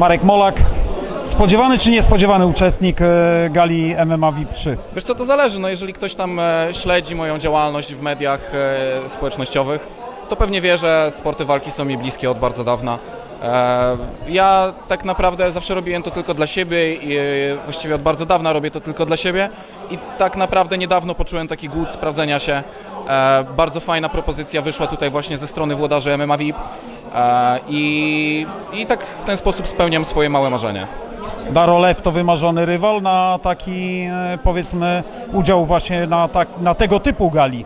Marek Molak, spodziewany czy niespodziewany uczestnik e, gali MMA VIP 3? Wiesz co, to zależy. No jeżeli ktoś tam e, śledzi moją działalność w mediach e, społecznościowych, to pewnie wie, że sporty walki są mi bliskie od bardzo dawna. Ja tak naprawdę zawsze robiłem to tylko dla siebie i właściwie od bardzo dawna robię to tylko dla siebie i tak naprawdę niedawno poczułem taki głód sprawdzenia się. Bardzo fajna propozycja wyszła tutaj właśnie ze strony włodarzy MMA VIP i, i tak w ten sposób spełniam swoje małe marzenie. Darolew to wymarzony rywal na taki, e, powiedzmy, udział właśnie na, tak, na tego typu gali.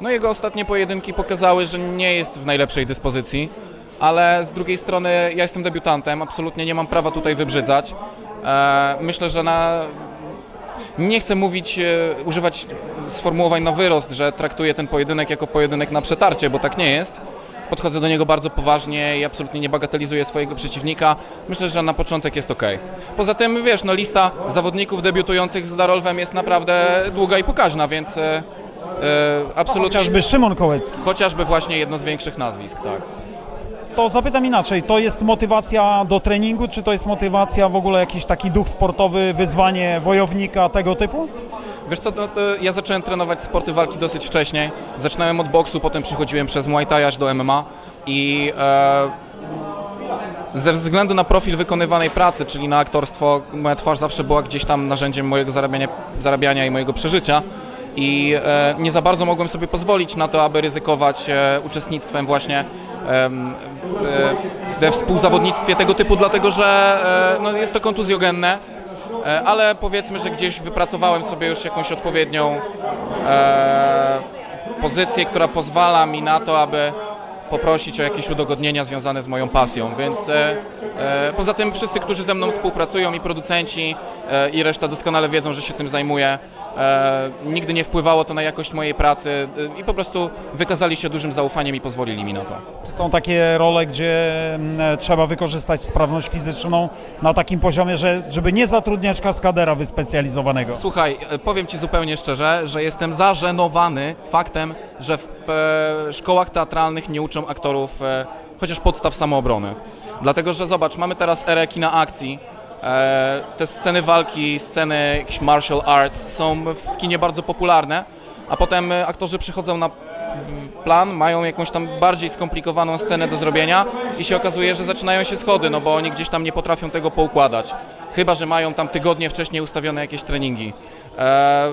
No jego ostatnie pojedynki pokazały, że nie jest w najlepszej dyspozycji, ale z drugiej strony ja jestem debiutantem, absolutnie nie mam prawa tutaj wybrzydzać. E, myślę, że na... Nie chcę mówić, e, używać sformułowań na wyrost, że traktuję ten pojedynek jako pojedynek na przetarcie, bo tak nie jest. Podchodzę do niego bardzo poważnie i absolutnie nie bagatelizuję swojego przeciwnika. Myślę, że na początek jest ok. Poza tym, wiesz, no lista zawodników debiutujących z Darolwem jest naprawdę długa i pokaźna, więc e, e, absolutnie... Chociażby Szymon Kołecki. Chociażby właśnie jedno z większych nazwisk, tak. To zapytam inaczej, to jest motywacja do treningu, czy to jest motywacja w ogóle jakiś taki duch sportowy, wyzwanie wojownika tego typu? Wiesz co, no ja zacząłem trenować sporty walki dosyć wcześniej. Zaczynałem od boksu, potem przechodziłem przez Muay Thai aż do MMA i e, ze względu na profil wykonywanej pracy, czyli na aktorstwo, moja twarz zawsze była gdzieś tam narzędziem mojego zarabiania, zarabiania i mojego przeżycia. I e, nie za bardzo mogłem sobie pozwolić na to, aby ryzykować e, uczestnictwem właśnie e, we współzawodnictwie tego typu, dlatego że e, no, jest to kontuzjogenne. E, ale powiedzmy, że gdzieś wypracowałem sobie już jakąś odpowiednią e, pozycję, która pozwala mi na to, aby poprosić o jakieś udogodnienia związane z moją pasją, więc e, e, poza tym wszyscy, którzy ze mną współpracują i producenci e, i reszta doskonale wiedzą, że się tym zajmuję. E, nigdy nie wpływało to na jakość mojej pracy e, i po prostu wykazali się dużym zaufaniem i pozwolili mi na to. Czy są takie role, gdzie mm, trzeba wykorzystać sprawność fizyczną na takim poziomie, że, żeby nie zatrudniać kaskadera wyspecjalizowanego? Słuchaj, e, powiem Ci zupełnie szczerze, że jestem zażenowany faktem, że w e, szkołach teatralnych nie uczą aktorów e, chociaż podstaw samoobrony. Dlatego, że zobacz, mamy teraz erę kina akcji. E, te sceny walki, sceny jakichś martial arts są w kinie bardzo popularne, a potem e, aktorzy przychodzą na mm, plan, mają jakąś tam bardziej skomplikowaną scenę do zrobienia i się okazuje, że zaczynają się schody, no bo oni gdzieś tam nie potrafią tego poukładać. Chyba, że mają tam tygodnie wcześniej ustawione jakieś treningi. E,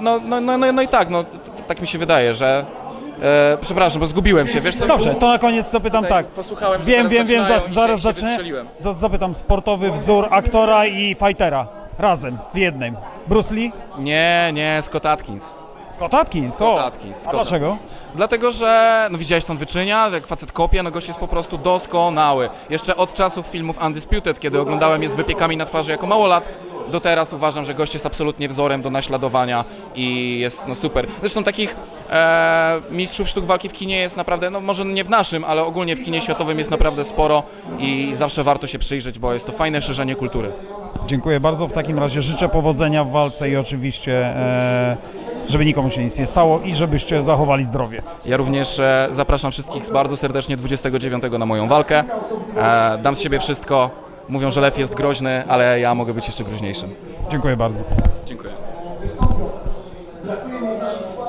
no, no, no, no, no i tak, no, tak mi się wydaje, że... E, przepraszam, bo zgubiłem się, wiesz co? Dobrze, to na koniec zapytam tak. posłuchałem, że Wiem, zaraz wiem, wiem, zaczynają zaraz, i zaraz się- zacznę. wystrzeliłem. Za- Zapytam, sportowy wzór aktora i fightera. Razem, w jednym. Bruce Lee? Nie, nie, Scott Atkins. Scott Atkins, o. Scott Atkins, A Scott dlaczego? Dlatego, że no widziałeś stąd wyczynia, jak facet kopie, no gość jest po prostu doskonały. Jeszcze od czasów filmów Undisputed, kiedy oglądałem je z wypiekami na twarzy jako małolat, do teraz uważam, że gość jest absolutnie wzorem do naśladowania i jest no super. Zresztą takich e, mistrzów sztuk walki w kinie jest naprawdę, no może nie w naszym, ale ogólnie w kinie światowym jest naprawdę sporo i zawsze warto się przyjrzeć, bo jest to fajne szerzenie kultury. Dziękuję bardzo. W takim razie życzę powodzenia w walce i oczywiście, e, żeby nikomu się nic nie stało i żebyście zachowali zdrowie. Ja również e, zapraszam wszystkich bardzo serdecznie 29 na moją walkę. E, dam z siebie wszystko. Mówią, że lew jest groźny, ale ja mogę być jeszcze groźniejszym. Dziękuję bardzo. Dziękuję.